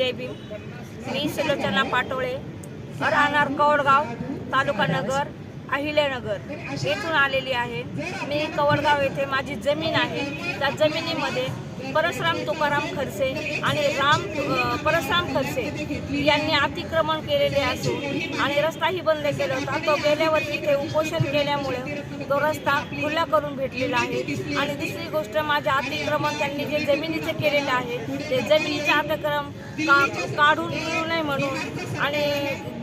जय भीम. मी सुलोचना पाटोळे. राहणार कवडगाव तालुका नगर. अहिल्यानगर येथून आलेली आहे. मी कवडगाव येथे माझी जमीन आहे. त्या जमिनीमध्ये परशुराम तुकाराम खडसे आणि राम परशुराम खडसे यांनी अतिक्रमण केलेले असून आणि रस्ताही बंद केला होता. तो गेल्यावर वर्षी इथे उपोषण केल्यामुळे तो रस्ता खुला करून भेटलेला आहे. आणि दुसरी गोष्ट माझे अतिक्रमण त्यांनी जे जमिनीचे केलेले आहे ते जमिनीचे अतिक्रम का काढून मिळू नये म्हणून आणि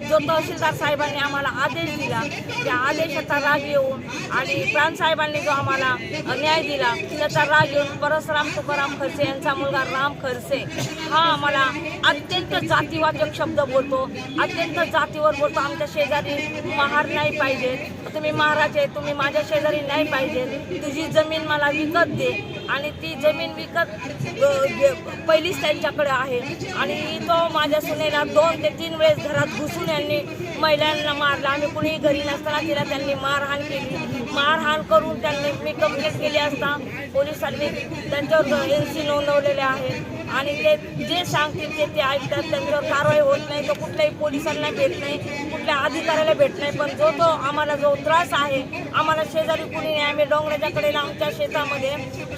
जो तहसीलदार साहेबांनी आम्हाला आदेश दिला त्या आदेशाचा राग येऊन आणि प्राणसाहेबांनी जो आम्हाला न्याय दिला त्याचा राग येऊन परसराम तुकाराम खडसे यांचा मुलगा राम खडसे हा आम्हाला अत्यंत जातीवाचक शब्द बोलतो. अत्यंत जातीवर बोलतो आमच्या शेजारी महार नाही पाहिजे. तुम्ही महाराज आहे तुम्ही माझ्या शेजारी नाही पाहिजे. तुझी जमीन मला विकत दे. आणि ती जमीन विकत पहिलीच त्यांच्याकडे आहे. आणि तो माझ्या सुनेला दोन ते तीन वेळेस घरात घुसून यांनी महिलांना मारला. आम्ही कुणीही घरी नसताना तिला त्यांनी मारहाण केली. मारहाण करून त्यांनी मी कंप्लेंट केली असता. पोलिसांनी त्यांच्यावर एन सी नोंदवलेले आहे. आणि ते जे सांगतील ते ते ऐकतात. त्यांच्यावर कारवाई होत नाही तो कुठल्याही पोलिसांना भेट नाही कुठल्या अधिकाऱ्याला भेट नाही. पण जो तो आम्हाला जो त्रास आहे आम्हाला शेजारी कुणी नाही. आम्ही डोंगराच्या कडेला आमच्या शेतामध्ये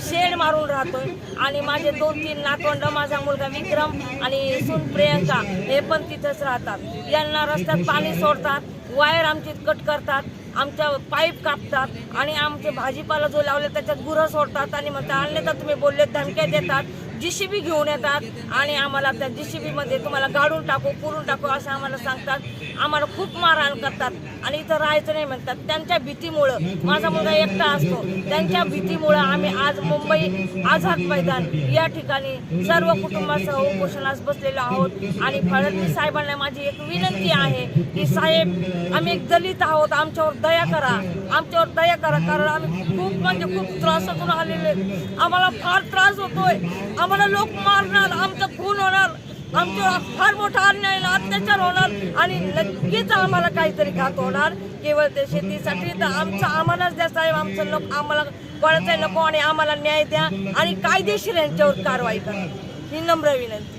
शेड मारून राहतोय. आणि माझे दोन तीन नातवंड माझा मुलगा विक्रम आणि सून प्रियंका हे पण तिथंच राहतात. यांना रस्त्यात पाणी सोडतात. वायर आमची कट करतात आमच्या पाईप कापतात आणि आमचे भाजीपाला जो लावले त्याच्यात गुरं सोडतात आणि म्हणतात आणले तर तुम्ही बोलले धमक्या देतात जीसीबी घेऊन येतात आणि आम्हाला त्या जीसीबीमध्ये तुम्हाला गाडून टाकू पुरून टाकू असं आम्हाला सांगतात. आम्हाला खूप मारहाण करतात आणि इथं राहायचं नाही म्हणतात. त्यांच्या भीतीमुळं माझा मुलगा एकटा असतो. त्यांच्या भीतीमुळं आम्ही आज मुंबई आझाद मैदान या ठिकाणी सर्व कुटुंबासह उपोषणास बसलेलो आहोत आणि फडणवीस साहेबांना माझी एक विनंती आहे की साहेब आम्ही एक दलित आहोत आमच्यावर दया करा. आमच्यावर दया करा कारण आम्ही खूप म्हणजे खूप त्रासातून आलेले आम्हाला फार त्रास होतोय. आम्हाला लोक मारणार आमचं खून होणार. आमच्यावर फार मोठा अन्याय अत्याचार होणार आणि नक्कीच आम्हाला काहीतरी घात होणार. केवळ ते शेतीसाठी तर आमचं आम्हालाच द्या साहेब. आमचं लोक आम्हाला कोणाचं नको आणि आम्हाला न्याय द्या आणि कायदेशीर यांच्यावर कारवाई करा. ही नम्र विनंती.